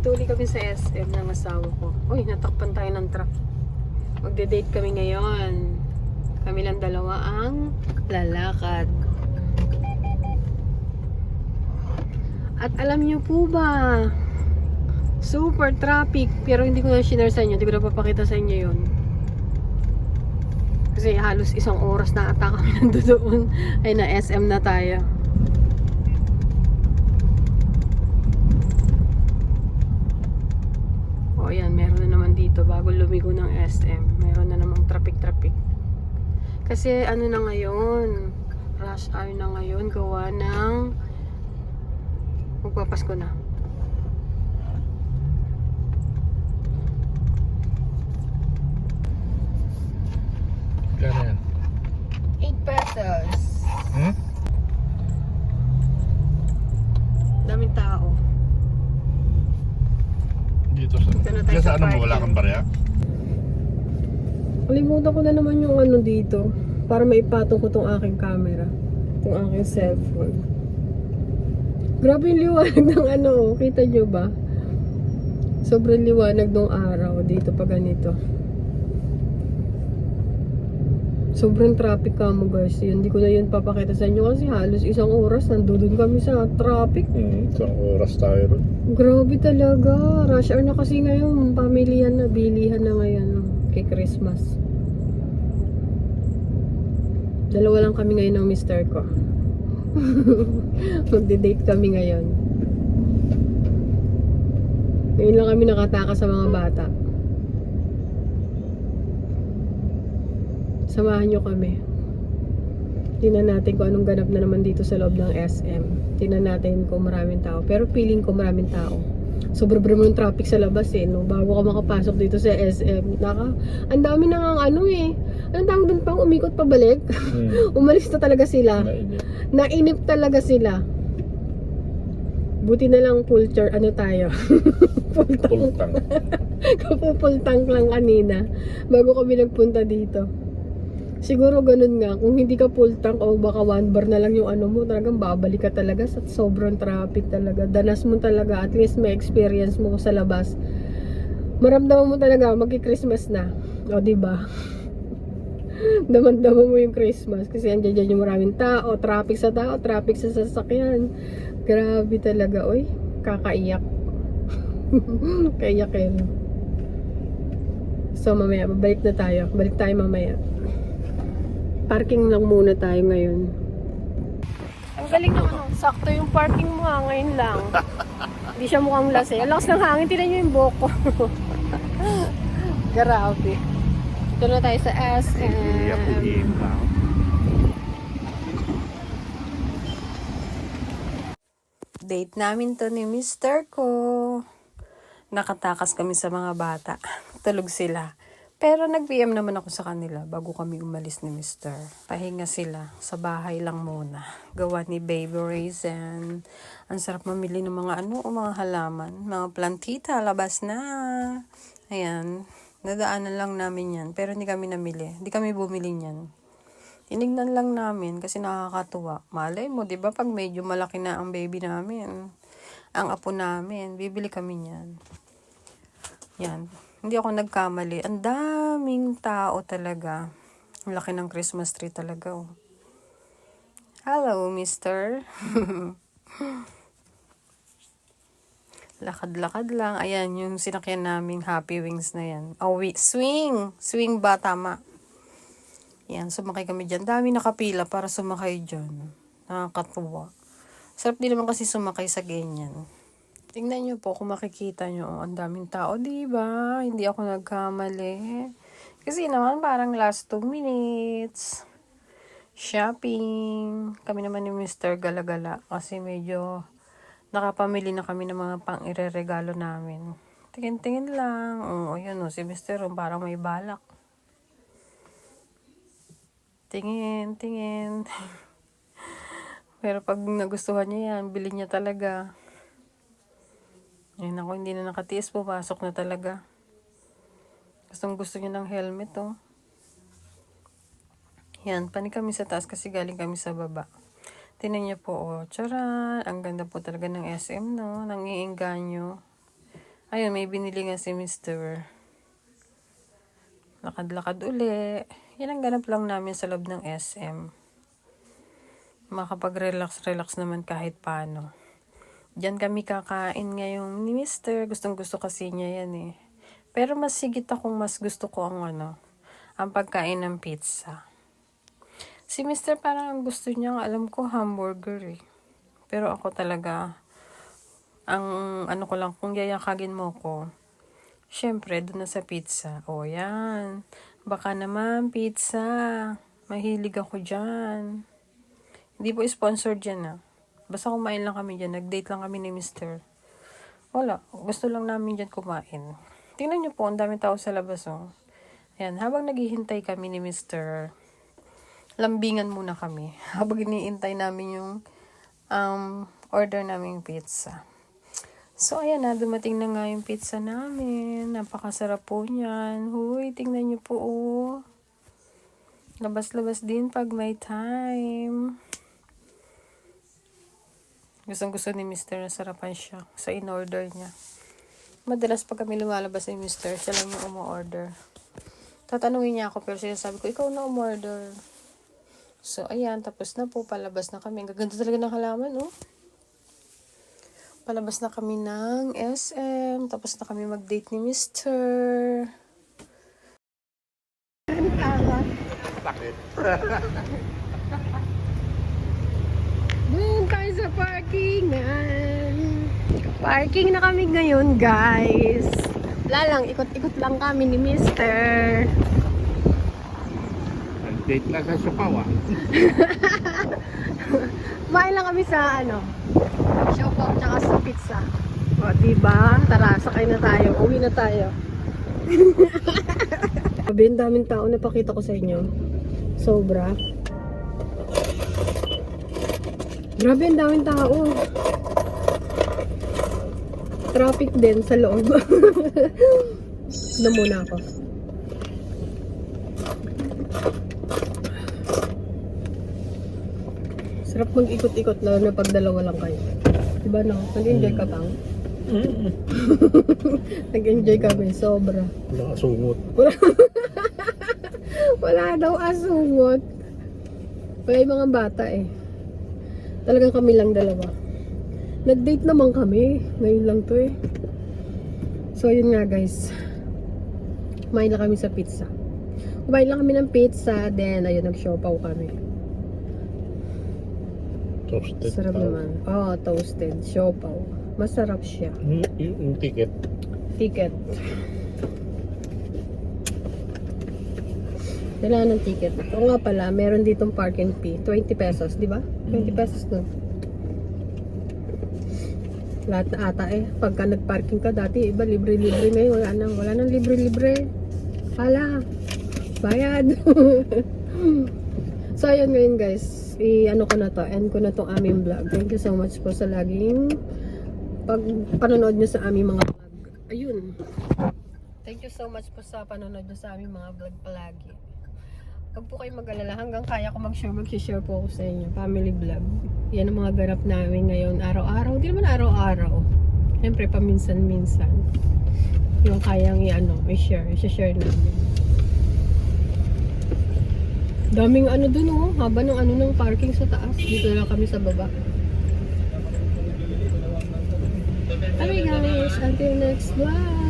Dito uli kami sa SM ng asawa ko. Uy, natakpan tayo ng truck. Magde-date kami ngayon. Kami lang dalawa ang lalakad. At alam niyo po ba, super traffic. Pero hindi ko na shinare sa inyo. Hindi ko na papakita sa inyo yun. Kasi halos isang oras na ata kami nandoon. Ay, na SM na tayo. O yan, meron na naman dito bago lumigo ng SM. Meron na namang traffic-traffic. Kasi ano na ngayon, rush hour na ngayon, gawa ng magpapasko na. Kaya yan. 8 pesos. Hmm? Daming tao. Dito sa... Dito na tayo Diyan sa sa ano mo, parking. wala kang barya? Kalimutan ko na naman yung ano dito. Para maipatong ko tong aking camera. Itong aking cellphone. Grabe yung liwanag ng ano, oh. kita nyo ba? Sobrang liwanag ng araw dito pa ganito. Sobrang traffic ka mo guys. Yun, Hindi ko na yun papakita sa inyo kasi halos isang oras nandun kami sa traffic. Hmm, isang oras tayo ron. Grabe talaga. Rush hour na kasi ngayon. Pamilyan na, bilihan na ngayon. Kay Christmas. Dalawa lang kami ngayon ng mister ko. Magde-date kami ngayon. Ngayon lang kami nakataka sa mga bata. Samahan nyo kami. Tingnan natin kung anong ganap na naman dito sa loob ng SM. Tingnan natin kung maraming tao. Pero feeling ko maraming tao. Sobrang mo yung traffic sa labas eh. No? Bago ka makapasok dito sa SM. Naka, ang dami na nga ano eh. Ang tawag doon pang umikot pabalik. Hmm. Umalis na talaga sila. Mainit. Nainip talaga sila. Buti na lang full char, ano tayo. full tank. Pultang. Kapupul tank lang kanina. Bago kami nagpunta dito. Siguro ganun nga. Kung hindi ka full tank o baka one bar na lang yung ano mo, talagang babalik ka talaga sa sobrang traffic talaga. Danas mo talaga. At least may experience mo sa labas. Maramdaman mo talaga, magki-Christmas na. O, di ba? Daman-daman mo yung Christmas kasi andyan dyan yung maraming tao, traffic sa tao, traffic sa sasakyan. Grabe talaga, oy. Kakaiyak. Kaiyak no? So mamaya, babalik na tayo. Balik tayo mamaya. Parking lang muna tayo ngayon. Ang galing ng ano, sakto yung parking mo ha, ngayon lang. Hindi siya mukhang lasing. Ang lakas ng hangin, tinan nyo yung buhok ko. Grabe. Ito na tayo sa SM. Date namin to ni Mr. ko. Nakatakas kami sa mga bata. Tulog sila. Pero nag-PM naman ako sa kanila bago kami umalis ni Mr. Pahinga sila. Sa bahay lang muna. Gawa ni Baby Raisin. Ang sarap mamili ng mga ano o mga halaman. Mga plantita. Labas na. Ayan. Nadaanan lang namin yan. Pero hindi kami namili. Hindi kami bumili niyan. Tinignan lang namin kasi nakakatuwa. Malay mo, di ba, pag medyo malaki na ang baby namin, ang apo namin, bibili kami niyan. Yan. Hindi ako nagkamali. Ang daming tao talaga. Ang laki ng Christmas tree talaga. Oh. Hello, mister. Lakad-lakad lang. Ayan, yung sinakyan naming Happy Wings na yan. Oh, wait. Swing! Swing ba? Tama. Yan, sumakay kami dyan. Dami nakapila para sumakay dyan. Nakakatuwa. Sarap din naman kasi sumakay sa ganyan. Tingnan nyo po kung makikita nyo. oh, Ang daming tao, di ba? Hindi ako nagkamali. Kasi naman parang last 2 minutes. Shopping. Kami naman ni Mr. Galagala. Kasi medyo nakapamili na kami ng mga pang ireregalo namin. Tingin-tingin lang. Oo, yun oh, si Mr. oh, parang may balak. Tingin, tingin. Pero pag nagustuhan niya yan, bilhin niya talaga. Ayun ako, hindi na nakatiis, pumasok na talaga. Gustong gusto niya ng helmet, oh. Yan, pani kami sa taas kasi galing kami sa baba. Tinan niyo po, oh, tsaran. Ang ganda po talaga ng SM, no? Nangiinganyo. Ayun, may binili nga si Mr. Lakad-lakad uli. Yan ang ganap lang namin sa loob ng SM. Makapag-relax-relax naman kahit paano. Diyan kami kakain ngayong ni Mr. Gustong gusto kasi niya yan eh. Pero mas sigit akong mas gusto ko ang ano, ang pagkain ng pizza. Si Mr. parang ang gusto niya, alam ko, hamburger eh. Pero ako talaga, ang ano ko lang, kung yayakagin mo ko, syempre, doon na sa pizza. O yan, baka naman pizza, mahilig ako dyan. Hindi po sponsored dyan ah. Basta kumain lang kami dyan, nag-date lang kami ni Mr. Wala, gusto lang namin dyan kumain. Tingnan niyo po, ang dami tao sa labas oh. Ayan, habang naghihintay kami ni Mr. Lambingan muna kami. Habang iniintay namin yung um, order naming pizza. So, ayan na, dumating na nga yung pizza namin. Napakasarap po niyan. Huy, tingnan niyo po, oh. Labas-labas din pag may time. Gustong gusto ni Mr. na sarapan siya sa in-order niya. Madalas pag kami lumalabas ni Mr., siya lang yung umu-order. Tatanungin niya ako, pero sinasabi ko, ikaw na umorder. So, ayan, tapos na po, palabas na kami. Ang gaganda talaga ng halaman, oh. Palabas na kami ng SM, tapos na kami mag-date ni Mr. Doon tayo sa parkingan. Parking na kami ngayon, guys. Wala lang, ikot-ikot lang kami ni Mr. Date na sa Sukawa. Kumain lang kami sa ano, Shopop tsaka sa pizza. O, diba? Tara, sakay na tayo. Uwi na tayo. Sabi, ang daming tao na pakita ko sa inyo. Sobra. Grabe, ang daming tao. Traffic din sa loob. na muna ako. Sarap mag-ikot-ikot lalo na pag dalawa lang kayo. Diba no? Nag-enjoy ka bang? Nag-enjoy kami, sobra. Nakasungot. Wala daw asungot. Wala yung mga bata eh. Talagang kami lang dalawa. Nag-date naman kami. Ngayon lang to eh. So yun nga guys. Kumain lang kami sa pizza. Kumain lang kami ng pizza. Then ayun, nag-siopaw kami. Toasted. Sarap pa. naman. Oo, oh, toasted. Siopaw. Masarap siya. Yung, yung, yung ticket. Ticket. Wala ng ticket. Oo nga pala, meron ditong parking fee. 20 pesos, di ba? 20 pesos no. Lahat na ata eh. Pagka nag-parking ka dati, iba libre-libre ngayon. Wala nang, wala nang libre-libre. Hala. Bayad. so, ayun ngayon guys. I-ano ko na to. End ko na tong aming vlog. Thank you so much po sa laging pag panonood nyo sa aming mga vlog. Ayun. Thank you so much po sa panonood nyo sa aming mga vlog palagi. Huwag po kayo mag-alala. Hanggang kaya ko mag-share, mag-share po ako sa inyo. Family vlog. Yan ang mga ganap namin ngayon. Araw-araw. Hindi naman araw-araw. Siyempre, paminsan-minsan. Yung kayang i-ano, i-share. I-share namin. Daming ano dun oh. Haba ng ano ng parking sa taas. Dito lang kami sa baba. Okay guys, until next vlog.